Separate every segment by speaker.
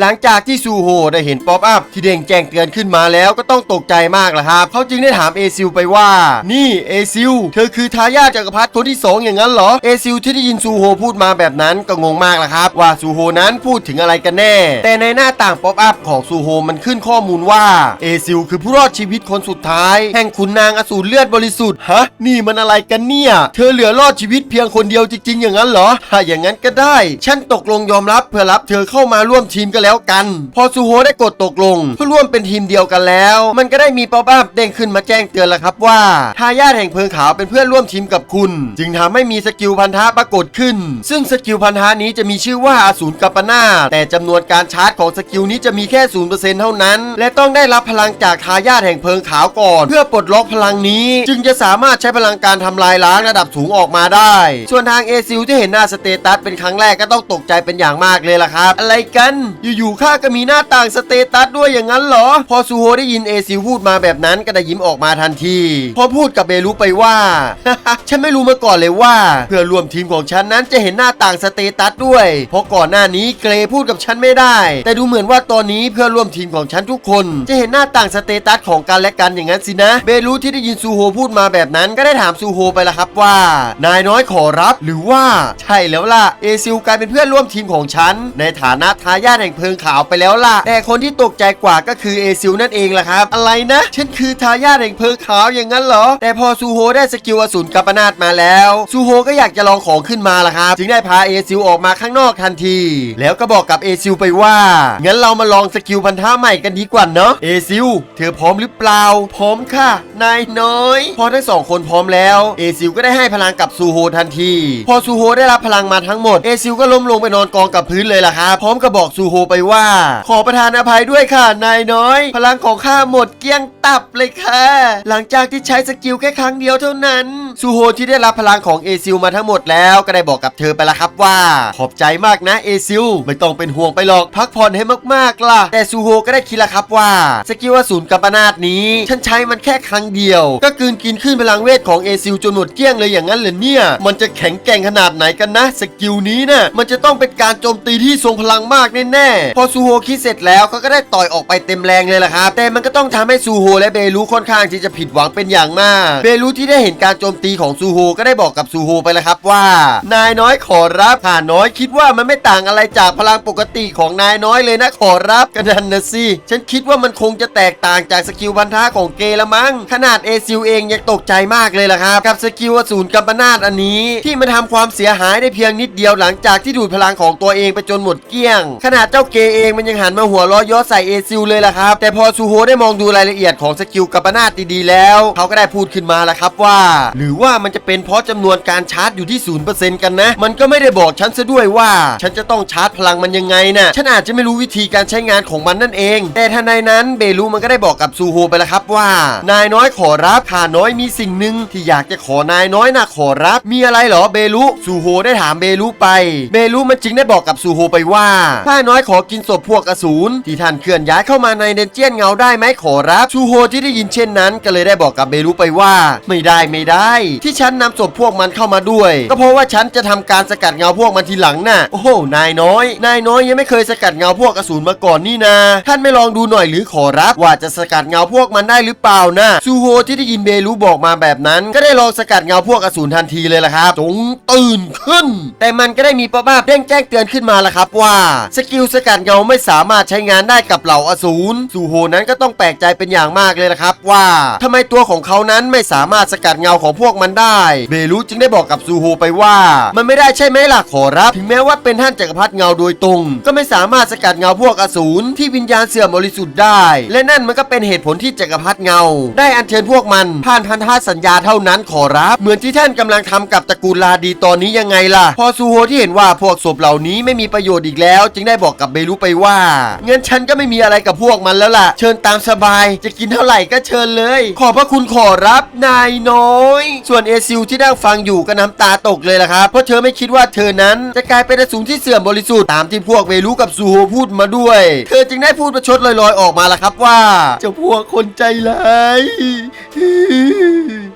Speaker 1: หลังจากที่ซูโฮได้เห็นป๊อปอัพที่เด้งแจ้งเตือนขึ้นมาแล้วก็ต้องตกใจมากล่ะครับ เขาจึงได้ถามเอซิลไปว่า นี่เอซิลเธอคือทายาทจักรพรรดิคนที่สองอย่างนั้นเหรอ เอซิลที่ได้ยินซูโฮพูดมาแบบนั้นก็งงมากล่ะครับ ว่าซูโฮนั้นพูดถึงอะไรกันแน่ แต่ในหน้าต่างป๊อปอัพของซูโฮมันขึ้นข้อมูลว่าเอซิลคือผู้รอดชีวิตคนสุดท้าย แห่งขุนนางอสูรเลือดบริสุทธิ์ฮะนี่มันอะไรกันเนี่ย เธอเหลือรอดชีวิตเพียงคนเดียวจริงๆ อย่างนั้นเหรอถ้าอย่างนั้นก็ได้ ฉันตกลงยอมรับเพื่อรับเธอเข้ามาร่วมทีมกันแล้วกัน พอซูโฮได้กดตกลง เพื่อร่วมเป็นทีมเดียวกันแล้ว มันก็ได้มีป๊อปอัพเด้งขึ้นมาแจ้งเตือนแล้วครับว่าทายาทแห่งเพลิงขาวเป็นเพื่อนร่วมทีมกับคุณ จึงทำให้มีสกิลพันธะปรากฏขึ้น ซึ่งสกิลพันธะนี้จะมีชื่อว่าอสูรกัปปนาแต่จำนวนการชาร์จของสกิลนี้จะมีแค่ศูนย์เปอร์เซ็นต์เท่านั้น และต้องได้รับพลังจากทายาทแห่งเพลิงขาวก่อน เพื่อปลดล็อกพลังนี้ จึงจะสามารถใช้พลังการทำลายล้างระดับสูงออกมาได้ ส่วนทางเอซิลที่เห็นหน้าสเตตัสเป็นครั้งแรกก็ต้องตกใจเป็นอย่างมากเลยล่ะครับ อะไรกันอยู่ๆข้าก็มีหน้าต่างสเตตัสด้วยอย่างนั้นเหรอ พอซูโฮได้ยินเอซิลพูดมาแบบนั้นก็ได้ยิ้มออกมาทันที พอพูดกับเบลูไปว่า ฉันไม่รู้มาก่อนเลยว่า เพื่อร่วมทีมของฉันนั้นจะเห็นหน้าต่างสเตตัสด้วย เพราะก่อนหน้านี้เกรพูดกับฉันไม่ได้ แต่ดูเหมือนว่าตอนนี้เพื่อร่วมทีมของฉันทุกคน จะเห็นหน้าต่างสเตตัสของกันและกันอย่างนั้นสินะ เบลูที่ได้ยินซูโฮพูดมาแบบนั้นก็ได้ถามซูโฮไปละครับว่า นายน้อยขอรับหรือว่า ใช่แล้วล่ะเอซิลกลายเป็นเพื่อนร่วมทีมของฉัน ในฐานะทายาทแห่งเพลิงขาวไปแล้วล่ะ แต่คนที่ตกใจกว่าก็คือเอซิลนั่นเองล่ะครับ อะไรนะฉันคือทายาทแห่งเพลิงขาวอย่างนั้นเหรอ แต่พอซูโฮได้สกิลอสูรกัปนาตมาแล้วซูโฮก็อยากจะลองของขึ้นมาล่ะครับ จึงได้พาเอซิลออกมาข้างนอกทันที แล้วก็บอกกับเอซิลไปว่า งั้นเรามาลองสกิลพันธะใหม่กันดีกว่าเนาะเอซิลเธอพร้อมหรือเปล่า พร้อมค่ะ นายน้อย พอทั้งสองคนพร้อมแล้วเอซิลก็ได้ให้พลังกับซูโฮทันที พอซูโฮได้รับพลังมาทั้งหมดเอซิลก็ล้มลงไปนอนกองกับพื้นเลยล่ะครับพร้อมกับบอกซูโฮไปว่า ขอประทานอภัยด้วยค่ะ นายน้อย พลังของข้าหมดเกลี้ยงตับเลยค่ะ หลังจากที่ใช้สกิลแค่ครั้งเดียวเท่านั้นซูโฮที่ได้รับพลังของเอซิลมาทั้งหมดแล้วก็ได้บอกกับเธอไปแล้วครับว่า ขอบใจมากนะเอซิลไม่ต้องเป็นห่วงไปหรอกพักผ่อนให้มากๆล่ะ แต่ซูโฮก็ได้คิดแล้วครับว่า สกิลอสูรกัปปนาตนี้ ฉันใช้มันแค่ครั้งเดียว ก็กืนกินขึ้นพลังเวทของเอซิลจนหมดเกลี้ยงเลยอย่างนั้นเหรอเนี่ย มันจะแข็งแกร่งขนาดไหนกันนะ สกิลนี้น่ะมันจะต้องเป็นการโจมตีที่ทรงพลังมากแน่ๆพอซูโฮคิดเสร็จแล้วเขาก็ได้ต่อยออกไปเต็มแรงเลยล่ะครับ แต่มันก็ต้องทำให้ซูโฮและเบลูค่อนข้างที่จะผิดหวังเป็นอย่างมาก เบลูที่ได้เห็นการโจมตีของซูโฮก็ได้บอกกับซูโฮไปแล้วครับว่า นายน้อยขอรับข้าน้อยคิดว่ามันไม่ต่างอะไรจากพลังปกติของนายน้อยเลยนะขอรับกันนันนะสิฉันคิดว่ามันคงจะแตกต่างจากสกิลพันธะของเกละมั้งขนาดเอซิลเองยังตกใจมากเลยล่ะครับ กับสกิลอสูรกัมปนาตอันนี้ ที่มันทำความเสียหายได้เพียงนิดเดียวหลังจากที่ดูดพลังของตัวเองไปจนหมดเกลี้ยงขนาดเจ้าเกเองมันยังหันมาหัวล้อย้อใส่เอซิลเลยล่ะครับ แต่พอซูโฮได้มองดูรายละเอียดของสกิลกัมปนาตดีๆแล้ว เขาก็ได้พูดขึ้นมาแล้วครับว่า หรือว่ามันจะเป็นเพราะจำนวนการชาร์จอยู่ที่ศูนย์เปอร์เซ็นต์กันนะ มันก็ไม่ได้บอกฉันซะด้วยว่า ฉันจะต้องชาร์จพลังมันยังไงน่ะฉันอาจจะไม่รู้วิธีการใช้งานของมันนั่นเอง แต่ทันใดนั้นเบลูมันก็ได้บอกกับซูโฮไปแล้วครับว่า นายน้อยขอรับข้าน้อยมีสิ่งหนึ่งที่อยากจะขอนายน้อยนะขอรับ มีอะไรเหรอเบลูซูโฮได้ถามเบลูไป เบลูมันจึงได้บอกกับซูโฮไปว่าข้าน้อยขอกินศพพวกอสูรที่ท่านเคลื่อนย้ายเข้ามาในเดนเจียนเงาได้ไหมขอรับซูโฮที่ได้ยินเช่นนั้น ก็เลยได้บอกกับเบลูไปว่า ไม่ได้ไม่ได้ ที่ฉันนำศพพวกมันเข้ามาด้วย ก็เพราะว่าฉันจะทำการสกัดเงาพวกมันทีหลังน่ะโอ้โหนายน้อย นายน้อยยังไม่เคยสกัดเงาพวกอสูรมาก่อนนี่นา ท่านไม่ลองดูหน่อยหรือขอรับ ว่าจะสกัดเงาพวกมันได้หรือเปล่านะซูโฮที่ได้ยินเบลูบอกมาแบบนั้น ก็ได้ลองสกัดเงาพวกอสูรทันทีเลยล่ะครับจงตื่นขึ้น แต่มันก็ได้มีป๊อปอัพเด้งแจ้งเตือนขึ้นมาละครับว่าสกิลสกัดเงาไม่สามารถใช้งานได้กับเหล่าอสูรซูโฮนั้นก็ต้องแปลกใจเป็นอย่างมากเลยละครับ ว่าทำไมตัวของเขานั้นไม่สามารถสกัดเงาของพวกมันได้ เบลูจึงได้บอกกับซูโฮไปว่า มันไม่ได้ใช่ไหมล่ะขอรับ ถึงแม้ว่าเป็นท่านจักรพรรดิเงาโดยตรง ก็ไม่สามารถสกัดเงาพวกอสูรที่วิญญาณเสื่อมบริสุทธิ์ได้ และนั่นมันก็เป็นเหตุผลที่จักรพรรดิเงา ได้อัญเชิญพวกมันผ่านพันธสัญญาเท่านั้นขอรับ เหมือนที่ท่านกำลังทำกับตระกูลลาดีตอนนี้ยังไงล่ะ พอซูโฮที่เห็นว่าพวกศพเหล่านี้ไม่มีประโยชน์อีกแล้ว จึงได้บอกกับเบลูไปว่าเงั้นฉันก็ไม่มีอะไรกับพวกมันแล้วล่ะ เชิญตามสบาย จะกินเท่าไหร่ก็เชิญเลย ขอบพระคุณขอรับนายน้อย ส่วนเอซิลที่นั่งฟังอยู่ก็น้ำตาตกเลยล่ะครับ เพราะเธอไม่คิดว่าเธอนั้นจะกลายเป็นอสูรที่เสื่อมบริสุทธิ์ตามที่พวกเวลูกับซูโฮพูดมาด้วย เธอจึงได้พูดประชดลอยๆออกมาล่ะครับว่าเจ้าพวกคนใจร้าย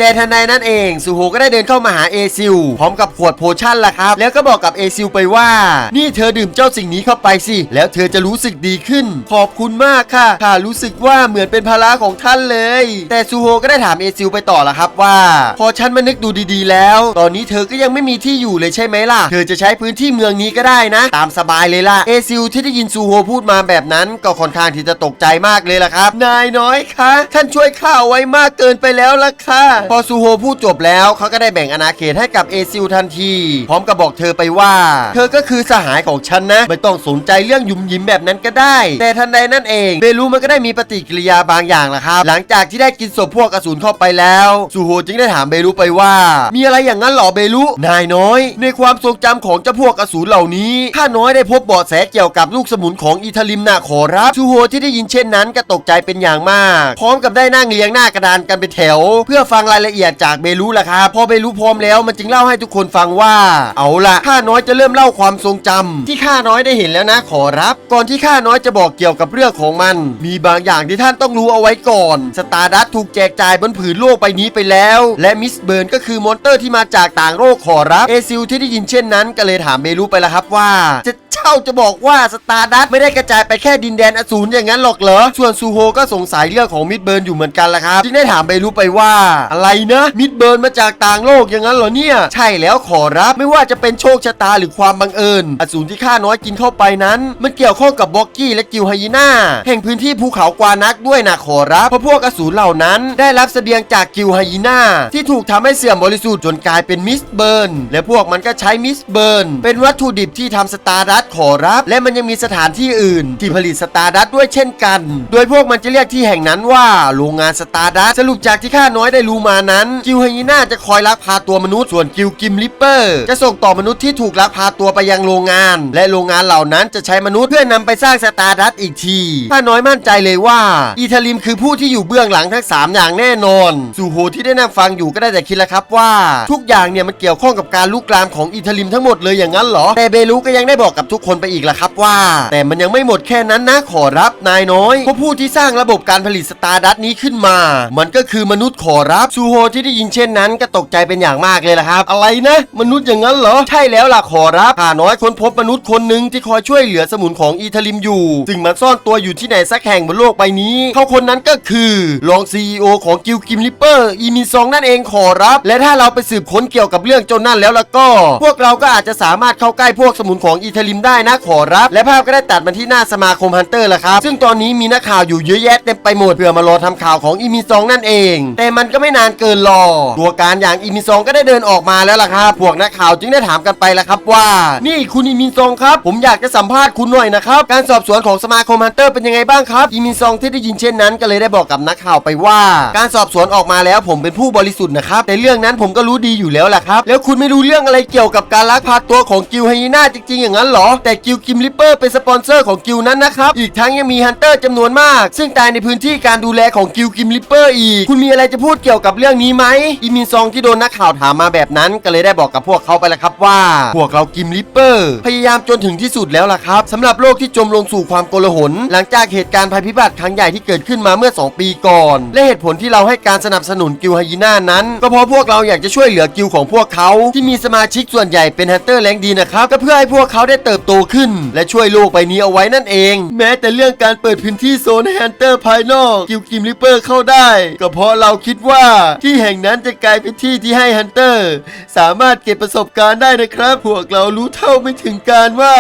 Speaker 1: แต่ทันใดนั้นเองซูโฮก็ได้เดินเข้ามาหาเอซิลพร้อมกับขวดโพชั่นล่ะครับ แล้วก็บอกกับเอซิลไปว่า นี่เธอดื่มเจ้าสิ่งนี้เข้าไปสิ แล้วเธอจะรู้สึกดีขึ้น ขอบคุณมากค่ะข้ารู้สึกว่าเหมือนเป็นภาระของท่านเลย แต่ซูโฮก็ได้ถามเอซิลไปต่อละครับว่า พอฉันมานึกดูดีๆ แล้ว ตอนนี้เธอก็ยังไม่มีที่อยู่เลยใช่ไหมล่ะ เธอจะใช้พื้นที่เมืองนี้ก็ได้นะ ตามสบายเลยล่ะ เอซิลที่ได้ยินซูโฮพูดมาแบบนั้น ก็ค่อนข้างที่จะตกใจมากเลยล่ะครับ นายน้อยคะท่านช่วยข้าเอาไว้มากเกินไปแล้วล่ะค่ะพอซูโฮพูดจบแล้วเขาก็ได้แบ่งอาณาเขตให้กับเอซิลทันที พร้อมกับบอกเธอไปว่า เธอก็คือสหายของฉันนะ ไม่ต้องสนใจเรื่องยุ่มยิ้มแบบนั้นก็ได้ แต่ทันใดนั่นเองเบลูมันก็ได้มีปฏิกิริยาบางอย่างละครับ หลังจากที่ได้กินศพพวกอสูรเข้าไปแล้วซูโฮจึงได้ถามเบลูไปว่า มีอะไรอย่างนั้นหรอเบลูนายน้อย ในความทรงจำของเจ้าพวกอสูรเหล่านี้ข้าน้อยได้พบเบาะแสเกี่ยวกับลูกสมุนของอิทาลิมน่ะขอรับซูโฮที่ได้ยินเช่นนั้นก็ตกใจเป็นอย่างมาก พร้อมกับได้นั่งเรียงหน้ากระดานกันเป็นแถว เพื่อฟังรายละเอียดจากเบลูล่ะครับพอเบลูพร้อมแล้วมันจึงเล่าให้ทุกคนฟังว่า เอาล่ะข้าน้อยจะเริ่มเล่าความทรงจำที่ข้าน้อยได้เห็นแล้วนะขอรับ ก่อนที่ข้าน้อยจะบอกเกี่ยวกับเรื่องของมัน มีบางอย่างที่ท่านต้องรู้เอาไว้ก่อน สตาร์ดัตถูกแจกจ่ายบนผืนโลกใบนี้ไปแล้ว และมิสเบิร์นก็คือมอนเตอร์ที่มาจากต่างโลกขอรับเอซิลที่ได้ยินเช่นนั้นก็เลยถามเบลูไปล้วครับว่าจะ จ้าจะบอกว่าสตาร์ดัตไม่ได้กระจายไปแค่ดินแดนอสูรอย่างนั้นหรอกเหรอ ส่วนซูโฮก็สงสัยเรื่องของมิดเบิร์นอยู่เหมือนกันละครับจึงได้ถามเบลูไปว่า อะไรนะมิดเบิร์นมาจากต่างโลกอย่างนั้นเหรอเนี่ย ใช่แล้วขอรับไม่ว่าจะเป็นโชคชะตาหรือความบังเอิญ อสูรที่ข้าน้อยกินเข้าไปนั้น มันเกี่ยวข้องกับบ็อกกี้และกิวไฮยีน่าแห่งพื้นที่ภูเขากวานักด้วยนะขอรับเพราะพวกอสูรเหล่านั้น ได้รับเสบียงจากกิวไฮยีน่าที่ถูกทำให้เสื่อมบริสุทธิ์จนกลายเป็นมิสเบิร์นและพวกมันก็ใช้มิสเบิร์นเป็นวัตถุดิบที่ทำสตาร์ดัตขอรับ และมันยังมีสถานที่อื่น ที่ผลิตสตาร์ดัตด้วยเช่นกัน โดยพวกมันจะเรียกที่แห่งนั้นว่าโรงงานสตาร์ดัตสรุปจากที่ข้าน้อยได้รู้มานั้น กิวไฮยีน่าจะคอยลักพาตัวมนุษย์ส่วนกิวกิมลิปเปอร์ จะส่งต่อมนุษย์ที่ถูกลักพาตัวไปยังโรงงาน และโรงงานเหล่านั้นจะใช้มนุษย์เพื่อนำไปสร้างสตาร์ดัตอีกทีข้าน้อยมั่นใจเลยว่าอีทาลิมคือผู้ที่อยู่เบื้องหลังทั้งสามอย่างแน่นอนซูโฮที่ได้นั่งฟังอยู่ก็ได้แต่คิดแล้วครับว่าทุกอย่างเนี่ยมันเกี่ยวข้องกับการลุกลามของอีทาลิมทั้งหมดเลยอย่างนั้นเหรอแต่เบลูก็ยังได้บอกกับทุกคนไปอีกละครับว่า แต่มันยังไม่หมดแค่นั้นนะขอรับนายน้อยเพราะผู้ที่สร้างระบบการผลิตสตาร์ดัตนี้ขึ้นมา มันก็คือมนุษย์ขอรับซูโฮที่ได้ยินเช่นนั้นก็ตกใจเป็นอย่างมากเลยละครับ อะไรนะ มนุษย์อย่างนั้นเหรอ ใช่แล้วล่ะขอรับข้าน้อยค้นพบมนุษย์คนหนึ่งที่คอยช่วยเหลือสมุนของอีทลิมอยู่ซึ่งมันซ่อนตัวอยู่ที่ไหนสักแห่งบนโลกใบนี้ เขาคนนั้นก็คือรองซีอของกิลกิมลิปเปอร์อีมินซองนั่นเองขอรับ และถ้าเราไปสืบค้นเกี่ยวกับเรื่องจ้านั่นแล้วล่ะก็ พวกเราก็อาจจะสามารถเข้าใกล้พวกสมุนของอีทลิมได้ได้นะขอรับ และภาพก็ได้ตัดมาที่หน้าสมาคมฮันเตอร์ละครับ ซึ่งตอนนี้มีนักข่าวอยู่เยอะแยะเต็มไปหมดเพื่อมารอทำข่าวของอีมินซองนั่นเอง แต่มันก็ไม่นานเกินรอ ตัวการอย่างอีมินซองก็ได้เดินออกมาแล้วล่ะครับ พวกนักข่าวจึงได้ถามกันไปละครับว่า นี่คุณอีมินซองครับ ผมอยากจะสัมภาษณ์คุณหน่อยนะครับ การสอบสวนของสมาคมฮันเตอร์เป็นยังไงบ้างครับ อีมินซองที่ได้ยินเช่นนั้นก็เลยได้บอกกับนักข่าวไปว่า การสอบสวนออกมาแล้วผมเป็นผู้บริสุทธิ์นะครับแต่เรื่องนั้นผมก็รู้ดีอยู่แล้วแหละครับ แล้วคุณไม่รู้เรื่องอะไรเกี่ยวกับการลักพาตัวของกิลไฮยีน่าจริงๆอย่างนั้นหรอแต่กิลกิมลิปเปอร์เป็นสปอนเซอร์ของกิลนั้นนะครับ อีกทั้งยังมีฮันเตอร์จำนวนมาก ซึ่งตายในพื้นที่การดูแลของกิลกิมลิปเปอร์อีก คุณมีอะไรจะพูดเกี่ยวกับเรื่องนี้ไหมอีมินซองที่โดนนักข่าวถามมาแบบนั้นก็เลยได้บอกกับพวกเขาไปแล้วครับว่า พวกเรากิมลิปเปอร์พยายามจนถึงที่สุดแล้วล่ะครับสำหรับโลกที่จมลงสู่ความโกลาหลหลังจากเหตุการณ์ภัยพิบัติครั้งใหญ่ที่เกิดขึ้นมาเมื่อ 2 ปีก่อน และเหตุผลที่เราให้การสนับสนุนกิลไฮยีน่านั้น ก็เพราะพวกเราอยากจะช่วยเหลือกิลของพวกเขา ที่มีสมาชิกส่วนใหญ่เป็นฮันเตอร์แรงดีนะครับก็เพื่อให้พวกเขาได้เติบโตขึ้น และช่วยโลกใบนี้เอาไว้นั่นเอง แม้แต่เรื่องการเปิดพื้นที่โซนให้ฮันเตอร์ภายนอกกิลกิมลิเปอร์เข้าได้ ก็เพราะเราคิดว่าที่แห่งนั้นจะกลายเป็นที่ที่ให้ฮันเตอร์ สามารถเก็บประสบการณ์ได้นะครับ พวกเรารู้เท่าไม่ถึงการว่า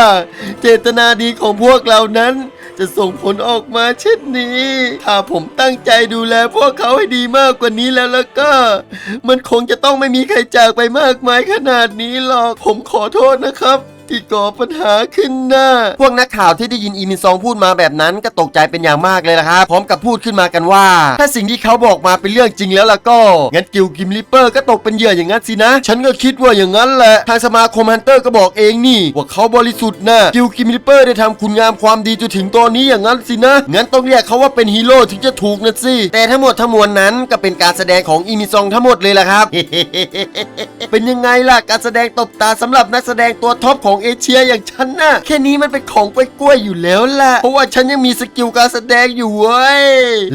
Speaker 1: เจตนาดีของพวกเรานั้นจะส่งผลออกมาเช่นนี้ ถ้าผมตั้งใจดูแลพวกเขาให้ดีมากกว่านี้แล้วแล้วก็ มันคงจะต้องไม่มีใครจากไปมากมายขนาดนี้หรอก ผมขอโทษนะครับ ที่ก่อปัญหาขึ้นนะพวกนักข่าวที่ได้ยินอีมินซองพูดมาแบบนั้นก็ตกใจเป็นอย่างมากเลยนะครับ พร้อมกับพูดขึ้นมากันว่า ถ้าสิ่งที่เขาบอกมาเป็นเรื่องจริงแล้วล่ะก็ งั้นกิลกิมลิปเปอร์ก็ตกเป็นเหยื่ออย่างนั้นสินะ ฉันก็คิดว่าอย่างนั้นแหละ ทางสมาคมฮันเตอร์ก็บอกเองนี่ ว่าเขาบริสุทธิ์นะ กิลกิมลิปเปอร์ได้ทำคุณงามความดีจนถึงตอนนี้อย่างนั้นสินะ งั้นต้องเรียกเขาว่าเป็นฮีโร่ถึงจะถูกนะสิ แต่ทั้งหมดทั้งมวลนั้นก็เป็นการแสดงของอีมินซองทั้งหมดเลยล่ะครับ เป็นยังไงล่ะการแสดงตบตาสำหรับนักแสดงตัวท็อปของเอเชียอย่างฉันน่ะแค่นี้มันเป็นของกล้วยๆอยู่แล้วแหละเพราะว่าฉันยังมีสกิลการแสดงอยู่เว้ย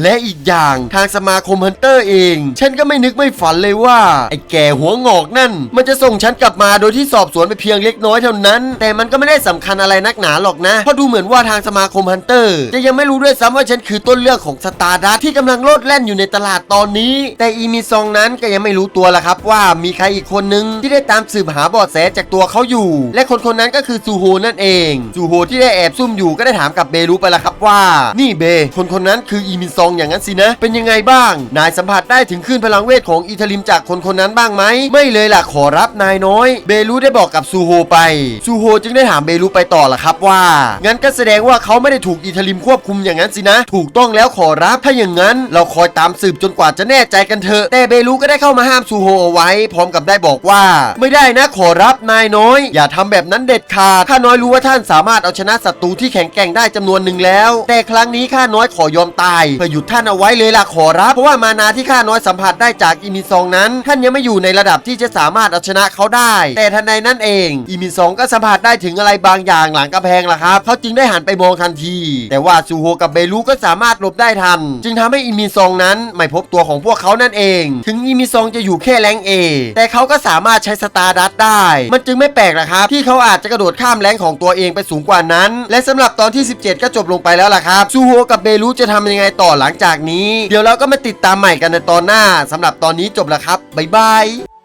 Speaker 1: และอีกอย่างทางสมาคมฮันเตอร์เอง ฉันก็ไม่นึกไม่ฝันเลยว่าไอ้แก่หัวงอกนั่น มันจะส่งฉันกลับมาโดยที่สอบสวนไปเพียงเล็กน้อยเท่านั้น แต่มันก็ไม่ได้สำคัญอะไรนักหนาหรอกนะเพราะดูเหมือนว่าทางสมาคมฮันเตอร์จะยังไม่รู้ด้วยซ้ำว่าฉันคือต้นเรื่องของสตาร์ดัสที่กำลังโลดแล่นอยู่ในตลาดตอนนี้ แต่อีมีซองนั้นก็ยังไม่รู้ตัวละครับ ว่ามีใครอีกคนนึงที่ได้ตามสืบหาเบาะแสจากตัวเขาอยู่ และคนคนนั้นก็คือซูโฮนั่นเองซูโฮที่ได้แอบซุ่มอยู่ก็ได้ถามกับเบรูไปละครับว่า นี่เบ คนคนนั้นคืออีมินซองอย่างนั้นสินะ เป็นยังไงบ้าง นายสัมผัสได้ถึงคลื่นพลังเวทของอีทาลิมจากคนคนนั้นบ้างไหม ไม่เลยล่ะขอรับนายน้อย เบรูได้บอกกับซูโฮไปซูโฮจึงได้ถามเบรูไปต่อละครับว่า งั้นก็แสดงว่าเขาไม่ได้ถูกอีทาลิมควบคุมอย่างนั้นสินะ ถูกต้องแล้วขอรับถ้าอย่างนั้น เราคอยตามสืบจนกว่าจะแน่ใจกันเถอะแต่เบรูก็ได้เข้ามาห้ามซูโฮเอาไว้ พร้อมกับได้บอกว่า ไม่ได้นะขอรับนายน้อย อย่าทำแบบนั้นเด็ดขาดข้าน้อยรู้ว่าท่านสามารถเอาชนะศัตรูที่แข็งแกร่งได้จำนวนหนึ่งแล้ว แต่ครั้งนี้ข้าน้อยขอยอมตายเพื่อหยุดท่านเอาไว้เลยล่ะขอรับ เพราะว่ามานาที่ข้าน้อยสัมผัสได้จากอิมินซองนั้น ท่านยังไม่อยู่ในระดับที่จะสามารถเอาชนะเขาได้ แต่ทันใดนั้นเอง อิมินซองก็สัมผัสได้ถึงอะไรบางอย่างหลังกระแพงล่ะครับเขาจึงได้หันไปมองทันที แต่ว่าซูโฮกับเบลูก็สามารถหลบได้ทัน จึงทำให้อิมินซองนั้นไม่พบตัวของพวกเขานั่นเอง ถึงอิมินซองจะอยู่แค่แรงเอแต่เขาก็สามารถใช้สตาร์ดัตได้ มันจึงไม่แปลกละครับที่เขาอาจจะกระโดดข้ามแรงของตัวเองไปสูงกว่านั้น และสำหรับตอนที่ 17 ก็จบลงไปแล้วล่ะครับซูโฮกับเบรุจะทำยังไงต่อหลังจากนี้ เดี๋ยวเราก็มาติดตามใหม่กันในตอนหน้าสำหรับตอนนี้จบแล้วครับบ๊ายบาย